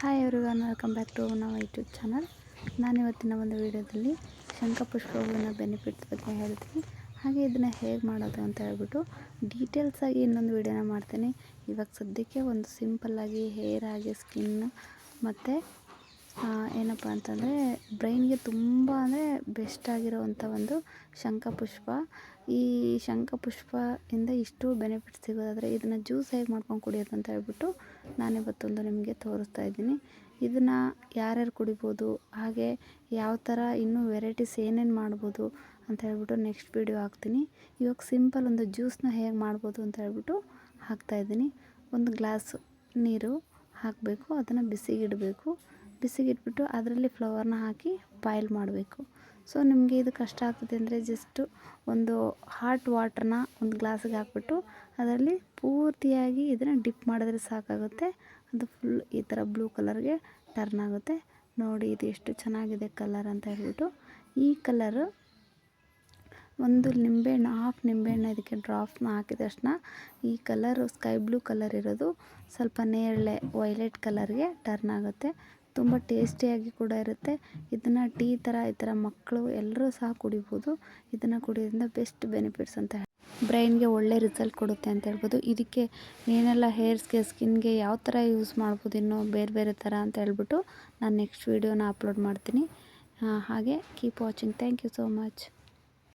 Hi everyone welcome back to ನಮ್ಮ YouTube channel ನಾನು ಇವತ್ತಿನ ಒಂದು ವಿಡಿಯೋದಲ್ಲಿ ಶಂಖಪುಷ್ಪ ಹೂವಿನ ಬೆನಿಫಿಟ್ಸ್ ಬಗ್ಗೆ ಹೇಳ್ತೀನಿ. ಹಾಗೆ ಇದನ್ನು ಹೇಗೆ ಮಾಡೋದು ಅಂತ ಹೇಳ್ಬಿಟ್ಟು ಡೀಟೇಲ್ಸಾಗಿ ಇನ್ನೊಂದು ವಿಡಿಯೋನ ಮಾಡ್ತೀನಿ. ಇವಾಗ ಸದ್ಯಕ್ಕೆ ಒಂದು ಸಿಂಪಲ್ಲಾಗಿ ಹೇರ್ ಆಗಿ ಸ್ಕಿನ್ ಮತ್ತು ಏನಪ್ಪ ಅಂತಂದರೆ ಬ್ರೈನ್ಗೆ ತುಂಬ ಅಂದರೆ ಬೆಸ್ಟ್ ಆಗಿರುವಂಥ ಒಂದು ಶಂಖಪುಷ್ಪ. ಈ ಶಂಖಪುಷ್ಪದಿಂದ ಇಷ್ಟು ಬೆನಿಫಿಟ್ ಸಿಗೋದಾದರೆ ಇದನ್ನು ಜ್ಯೂಸ್ ಹೇಗೆ ಮಾಡ್ಕೊಂಡು ಕುಡಿಯೋದು ಅಂತ ಹೇಳ್ಬಿಟ್ಟು ನಾನಿವತ್ತೊಂದು ನಿಮಗೆ ತೋರಿಸ್ತಾ ಇದ್ದೀನಿ. ಇದನ್ನು ಯಾರ್ಯಾರು ಕುಡಿಬೋದು, ಹಾಗೆ ಯಾವ ಥರ ಇನ್ನೂ ವೆರೈಟೀಸ್ ಏನೇನು ಮಾಡ್ಬೋದು ಅಂತ ಹೇಳ್ಬಿಟ್ಟು ನೆಕ್ಸ್ಟ್ ವೀಡಿಯೋ ಹಾಕ್ತೀನಿ. ಇವಾಗ ಸಿಂಪಲ್ ಒಂದು ಜ್ಯೂಸ್ನ ಹೇಗೆ ಮಾಡ್ಬೋದು ಅಂತ ಹೇಳ್ಬಿಟ್ಟು ಹಾಕ್ತಾಯಿದ್ದೀನಿ ಒಂದು ಗ್ಲಾಸ್ ನೀರು ಹಾಕಬೇಕು, ಅದನ್ನು ಬಿಸಿಗಿಡಬೇಕು. ಬಿಸಿಗಿಟ್ಬಿಟ್ಟು ಅದರಲ್ಲಿ ಫ್ಲವರ್ನ ಹಾಕಿ ಬಾಯ್ಲ್ ಮಾಡಬೇಕು. ಸೊ ನಿಮಗೆ ಇದು ಕಷ್ಟ ಆಗ್ತದೆ ಅಂದರೆ ಜಸ್ಟು ಒಂದು ಹಾಟ್ ವಾಟ್ರನ್ನ ಒಂದು ಗ್ಲಾಸಿಗೆ ಹಾಕ್ಬಿಟ್ಟು ಅದರಲ್ಲಿ ಪೂರ್ತಿಯಾಗಿ ಇದನ್ನು ಡಿಪ್ ಮಾಡಿದ್ರೆ ಸಾಕಾಗುತ್ತೆ. ಅದು ಫುಲ್ ಈ ಥರ ಬ್ಲೂ ಕಲರ್ಗೆ ಟರ್ನ್ ಆಗುತ್ತೆ. ನೋಡಿ, ಇದು ಎಷ್ಟು ಚೆನ್ನಾಗಿದೆ ಕಲರ್ ಅಂತ ಹೇಳ್ಬಿಟ್ಟು. ಈ ಕಲರು ಒಂದು ನಿಂಬೆಹಣ್ಣು ಹಾಫ್ ನಿಂಬೆಹಣ್ಣು ಇದಕ್ಕೆ ಡ್ರಾಪ್ನ ಹಾಕಿದ ತಕ್ಷಣ ಈ ಕಲರು ಸ್ಕೈ ಬ್ಲೂ ಕಲರ್ ಇರೋದು ಸ್ವಲ್ಪ ನೇರಳೆ ವೈಲೆಟ್ ಕಲರ್ಗೆ ಟರ್ನ್ ಆಗುತ್ತೆ. ತುಂಬ ಟೇಸ್ಟಿಯಾಗಿ ಕೂಡ ಇರುತ್ತೆ. ಇದನ್ನು ಟೀ ಥರ ಈ ಥರ ಮಕ್ಕಳು ಎಲ್ಲರೂ ಸಹ ಕುಡಿಬೋದು. ಇದನ್ನು ಕುಡಿಯೋದ್ರಿಂದ ಬೆಸ್ಟ್ ಬೆನಿಫಿಟ್ಸ್ ಅಂತ ಬ್ರೈನ್ಗೆ ಒಳ್ಳೆ ರಿಸಲ್ಟ್ ಕೊಡುತ್ತೆ ಅಂತ ಹೇಳ್ಬೋದು. ಇದಕ್ಕೆ ಏನೆಲ್ಲ ಹೇರ್ಸ್ಗೆ ಸ್ಕಿನ್ಗೆ ಯಾವ ಥರ ಯೂಸ್ ಮಾಡ್ಬೋದು ಇನ್ನೂ ಬೇರೆ ಬೇರೆ ಥರ ಅಂತ ಹೇಳ್ಬಿಟ್ಟು ನಾನು ನೆಕ್ಸ್ಟ್ ವೀಡಿಯೋನ ಅಪ್ಲೋಡ್ ಮಾಡ್ತೀನಿ. ಹಾಗೆ keep watching thank you so much